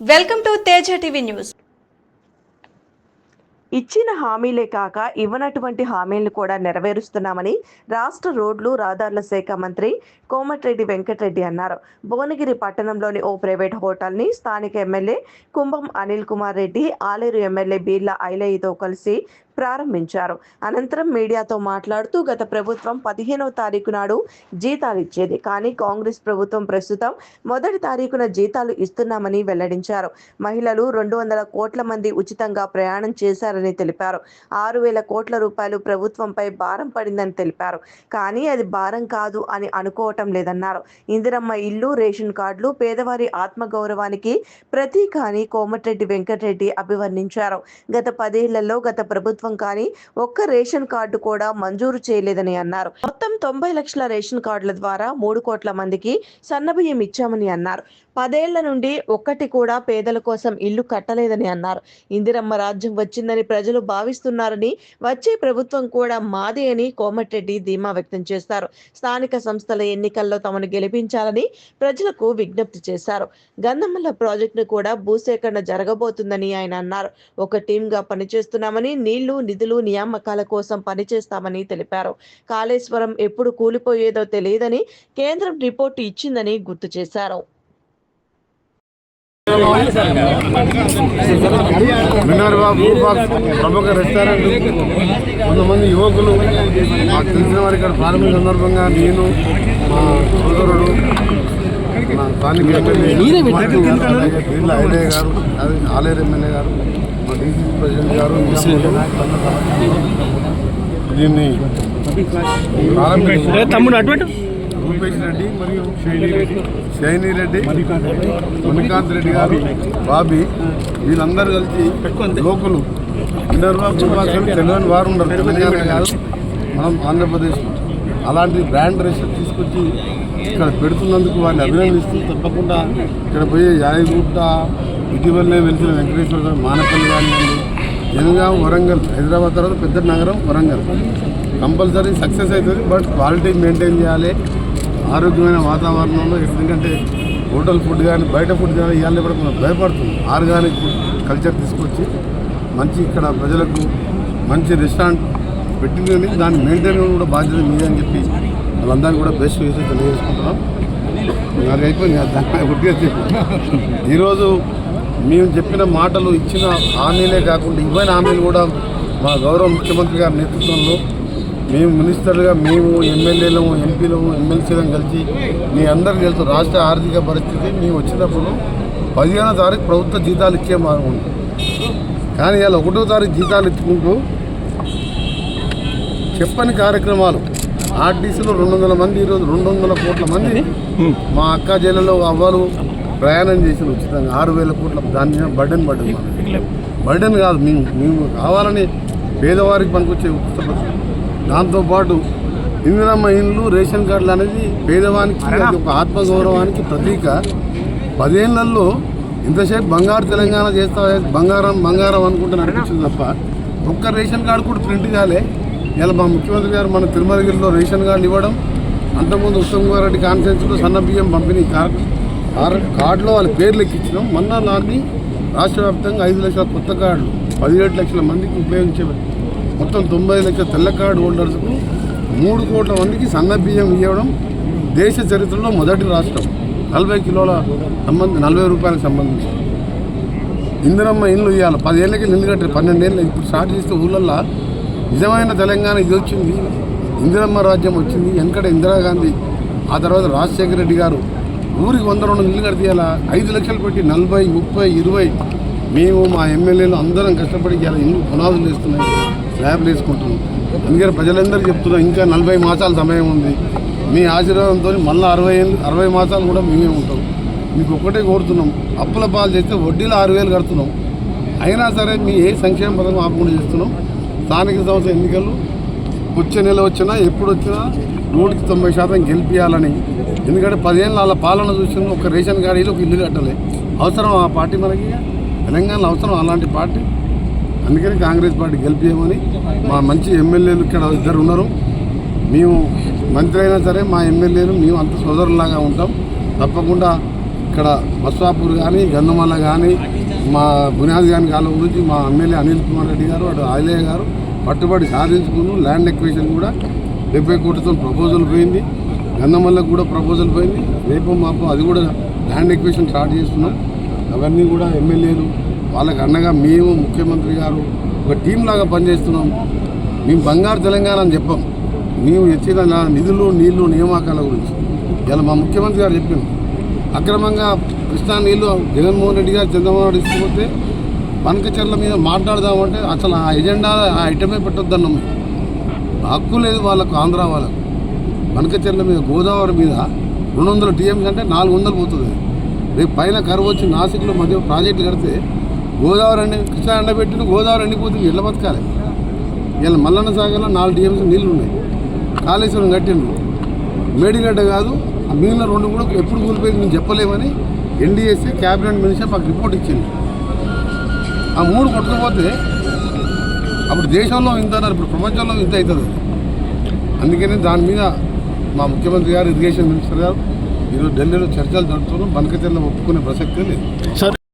Welcome to Teja TV news. ఇచ్చిన హామీలే కాక ఇవ్వనటువంటి హామీలను కూడా నెరవేరుస్తున్నామని రాష్ట్ర రోడ్లు రహదారుల శాఖ మంత్రి కోమటిరెడ్డి వెంకటరెడ్డి అన్నారు. భువనగిరి పట్టణంలోని ఓ ప్రైవేట్ హోటల్ని స్థానిక ఎమ్మెల్యే కుంభం అనిల్ కుమార్ రెడ్డి ఆలేరు ఎమ్మెల్యే బీర్ల ఐలయ్యతో కలిసి ప్రారంభించారు. అనంతరం మీడియాతో మాట్లాడుతూ గత ప్రభుత్వం పదిహేనవ తారీఖు నాడు జీతాలు ఇచ్చేది. కానీ కాంగ్రెస్ ప్రభుత్వం ప్రస్తుతం మొదటి తారీఖున జీతాలు ఇస్తున్నామని వెల్లడించారు. మహిళలు రెండు వందల కోట్ల మంది ఉచితంగా ప్రయాణం చేశారని తెలిపారు. ఆరు వేల కోట్ల రూపాయలు ప్రభుత్వంపై భారం పడిందని తెలిపారు. కానీ అది భారం కాదు అని అనుకోవటం లేదన్నారు. ఇందిరమ్మ ఇల్లు రేషన్ కార్డులు పేదవారి ఆత్మగౌరవానికి ప్రతీక అని కోమటిరెడ్డి వెంకటరెడ్డి అభివర్ణించారు. గత పదేళ్ళలో గత ప్రభుత్వం కానీ ఒక్క రేషన్ కార్డు కూడా మంజూరు చేయలేదని అన్నారు. మొత్తం తొంభై లక్షల రేషన్ కార్డుల ద్వారా మూడు కోట్ల మందికి సన్నబియ్యం ఇచ్చామని అన్నారు. పదేళ్ళ నుండి ఒక్కటి కూడా పేదల కోసం ఇల్లు కట్టలేదని అన్నారు. ఇందిరమ్మ రాజ్యం వచ్చిందని ప్రజలు భావిస్తున్నారని వచ్చే ప్రభుత్వం కూడా మాదే అని కోమటిరెడ్డి ధీమా వ్యక్తం చేశారు. స్థానిక సంస్థల ఎన్నికల్లో తమను గెలిపించాలని ప్రజలకు విజ్ఞప్తి చేశారు. గంధమల్ల ప్రాజెక్టును కూడా భూసేకరణ జరగబోతుందని ఆయన అన్నారు. ఒక టీంగా పనిచేస్తున్నామని నీళ్ళు నిధులు నియామకాల కోసం పనిచేస్తామని తెలిపారు. కాళేశ్వరం ఎప్పుడు కూలిపోయేదో తెలియదని కేంద్రం రిపోర్టు ఇచ్చిందని గుర్తు చేశారు. మినార్ బాబు బాక్స్ ప్రముఖ రెస్టారెంట్. కొంతమంది యువకులు. మాకు తెలిసిన వారి ఇక్కడ ప్రారంభ సందర్భంగా నేను మా సోదరుడు మా స్థానిక ఎమ్మెల్యే వీళ్ళ ఐలయ్య గారు అదే ఆలేరు ఎమ్మెల్యే గారు మా డీసీసీ ప్రెసిడెంట్ గారు దీన్ని ప్రారంభించారు. భూపేష్ రెడ్డి మరియు శైని రెడ్డి. మణికాంత్ రెడ్డి గారు బాబీ వీళ్ళందరూ కలిసి లోకులు ఇందర్బాబు తెలియని వారు ఉండరు. తెలంగాణ కాదు మనం ఆంధ్రప్రదేశ్. అలాంటి బ్రాండ్ రేషన్ తీసుకొచ్చి ఇక్కడ పెడుతున్నందుకు వారిని అభినందిస్తూ తప్పకుండా ఇక్కడ పోయే యాదగిరిగుట్ట ఇటీవలనే వెలిసిన వెంకటేశ్వర గారు మానపల్లి కానివ్వండి జనగాం వరంగల్ హైదరాబాద్ తర్వాత పెద్ద నగరం వరంగల్. కంపల్సరీ సక్సెస్ అవుతుంది బట్ క్వాలిటీ మెయింటైన్ చేయాలి. ఆరోగ్యమైన వాతావరణంలో ఎందుకంటే హోటల్ ఫుడ్ కానీ బయట ఫుడ్ కానీ ఇవాళ కూడా కొంచెం భయపడుతుంది. ఆర్గానిక్ ఫుడ్ కల్చర్ తీసుకొచ్చి మంచి ఇక్కడ ప్రజలకు మంచి రెస్టారెంట్ పెట్టిందని దాన్ని మెయింటైన్ కూడా బాధ్యత మీదే అని చెప్పి వాళ్ళందరినీ కూడా బెస్ట్ చేసి తెలియజేసుకుంటున్నాం. నాకు అయిపోయింది. గుర్తిగా చెప్పి. ఈరోజు మేము చెప్పిన మాటలు ఇచ్చిన హామీలే కాకుండా ఇవ్వని హామీలు కూడా మా గౌరవ ముఖ్యమంత్రి గారి నేతృత్వంలో మేము మినిస్టర్లుగా మేము ఎమ్మెల్యేలము ఎంపీలము ఎమ్మెల్సీలను కలిసి మీ అందరికీ తెలుసు రాష్ట్ర ఆర్థిక పరిస్థితి మేము వచ్చినప్పుడు పదిహేనో తారీఖు ప్రభుత్వ జీతాలు ఇచ్చే మార్గం ఉంది. కానీ ఇలా ఒకటో తారీఖు జీతాలు ఇచ్చుకుంటూ చెప్పని కార్యక్రమాలు ఆర్టీసీలో రెండు వందల మంది ఈరోజు రెండు వందల కోట్ల మంది మా అక్క జిల్లాలో అవ్వలు ప్రయాణం చేసిన ఉచితంగా ఆరు వేల కోట్ల దాని మీద బర్డెన్ పడ్డది బర్డెన్ కాదు మేము మేము కావాలని పేదవారికి పనికొచ్చే ఉచిత దాంతోపాటు ఇందిరమ్మ ఇండ్లు రేషన్ కార్డులు అనేది పేదవానికి ఒక ఆత్మగౌరవానికి ప్రతీక. పదేళ్ళలో ఇంతసేపు బంగారు తెలంగాణ చేస్తా బంగారం బంగారం అనుకుంటే నడిపించింది తప్ప ఒక్క రేషన్ కార్డు కూడా ప్రింట్ కాలే. ఇలా మా ముఖ్యమంత్రి గారు మన తిరుమలగిరిలో రేషన్ కార్డులు ఇవ్వడం అంతకుముందు ఉత్తమ్ కుమార్ రెడ్డి కాన్ఫరెన్స్లో సన్న బియ్యం పంపిణీ కార్- కార్- కార్డులో వాళ్ళ పేర్లు ఎక్కించడం మొన్న దాన్ని రాష్ట్ర వ్యాప్తంగా ఐదు లక్షల కొత్త కార్డులు పదిహేడు లక్షల మందికి ఉపయోగించే మొత్తం తొంభై లక్షల తెల్ల కార్డు హోల్డర్స్కు మూడు కోట్ల మందికి సన్న బియ్యం ఇవ్వడం దేశ చరిత్రలో మొదటి రాష్ట్రం. నలభై కిలోల సంబంధ నలభై రూపాయలకు సంబంధించి. ఇందిరమ్మ ఇల్లు ఇవ్వాలి పదేళ్ళకి ఇల్లు కట్టారు. పన్నెండేళ్ళు ఇప్పుడు స్టార్ట్ చేస్తే ఊళ్ళల్లో నిజమైన తెలంగాణ ఇది వచ్చింది. ఇందిరమ్మ రాజ్యం వచ్చింది. వెంకట ఇందిరాగాంధీ ఆ తర్వాత రాజశేఖర రెడ్డి గారు. ఊరికి వంద రెండు ఇల్లు కడితేయాల ఐదు లక్షలు పెట్టి నలభై ముప్పై ఇరవై మేము మా ఎమ్మెల్యేలు అందరం కష్టపడి ఇలా ఇల్లు పునాదులు వేస్తున్నాయి స్లాబ్లు వేసుకుంటున్నాం. అందుకని ప్రజలందరూ చెప్తున్నాం ఇంకా నలభై మాసాల సమయం ఉంది. మీ ఆశీర్వాదంతో మళ్ళీ అరవై అరవై మాసాలు కూడా మేమే ఉంటాం. మీకు ఒక్కటే కోరుతున్నాం అప్పుల పాలు చేస్తే వడ్డీలో ఆరు వేలు కడుతున్నాం. అయినా సరే మీ ఏ సంక్షేమ పథకం ఆపకుండా చేస్తున్నాం. స్థానిక సంస్థ ఎన్నికలు వచ్చే నెల వచ్చినా ఎప్పుడు వచ్చినా నూటికి తొంభై శాతం గెలిపించాలని ఎందుకంటే పదిహేను వాళ్ళ పాలన చూసిన ఒక రేషన్ కార్డీలు ఒక ఇల్లు కట్టలే. అవసరం ఆ పార్టీ మనకి? తెలంగాణలో అవసరం అలాంటి పార్టీ. అందుకని కాంగ్రెస్ పార్టీ గెలిపించమని మా మంచి ఎమ్మెల్యేలు ఇక్కడ ఇద్దరు ఉన్నారు. మేము మంత్రి అయినా సరే మా ఎమ్మెల్యేలు మేము అంత సోదరులాగా ఉంటాం. తప్పకుండా ఇక్కడ బస్వాపూర్ కానీ గంధమల్ల కానీ మా బునియాద్ గాని కాలం గురించి మా ఎమ్మెల్యే అనిల్ కుమార్ రెడ్డి గారు అటు ఆలయ్య గారు పట్టుబడి సాధించుకుని ల్యాండ్ ఎక్వేషన్ కూడా డెబ్బై కోట్లతో ప్రపోజల్ పోయింది. గంధమల్లకు కూడా ప్రపోజల్ పోయింది. రేపు మాపు అది కూడా ల్యాండ్ ఎక్వేషన్ స్టార్ట్ చేస్తున్నాం. అవన్నీ కూడా ఎమ్మెల్యేలు వాళ్ళకి అండగా మేము ముఖ్యమంత్రి గారు ఒక టీం లాగా పనిచేస్తున్నాం. మేము బంగారు తెలంగాణ అని చెప్పాం. మేము ఇచ్చిన నిధులు నీళ్ళు నియామకాల గురించి. ఇలా మా ముఖ్యమంత్రి గారు చెప్పాము అక్రమంగా కృష్ణా నీళ్ళు జగన్మోహన్ రెడ్డి గారు చంద్రబాబు నాయుడు ఇచ్చిపోతే పనకచర్ల మీద మాట్లాడదామంటే అసలు ఆ ఎజెండా ఆ ఐటమే పెట్టొద్దన్నాం హక్కు లేదు వాళ్ళకు ఆంధ్ర వాళ్ళకు. పనకచర్ల మీద గోదావరి మీద రెండు వందల టీఎంసీ అంటే నాలుగు వందలు పోతుంది. రేపు పైన కరువు వచ్చి నాసిక్లో మధ్య ప్రాజెక్టు కడితే గోదావరి అండి కృష్ణా ఎండబెట్టిన గోదావరి ఎండిపోతుంది ఇళ్ళ బతకాలి? ఇలా మల్లన్న సాగర్లో నాలుగు టీఎంసీ నీళ్ళు ఉన్నాయి కాళేశ్వరం కట్టిండ్రు మేడిగడ్డ కాదు ఆ మిగిలిన రెండు కూడా ఎప్పుడు కూలిపోయింది మేము చెప్పలేమని ఎన్డీఎస్సీ క్యాబినెట్ మినిస్టర్ మాకు రిపోర్ట్ ఇచ్చింది ఆ మూడు కొట్టకపోతే అప్పుడు దేశంలో ఇంత అన్నారు ఇప్పుడు ప్రపంచంలో ఇంత అవుతుంది. అందుకని దాని మీద మా ముఖ్యమంత్రి గారు ఇరిగేషన్ మినిస్టర్ గారు ఈరోజు ఢిల్లీలో చర్చలు జరుపుతున్నాం బనకచర్ల ఒప్పుకునే ప్రసక్తే లేదు. సార్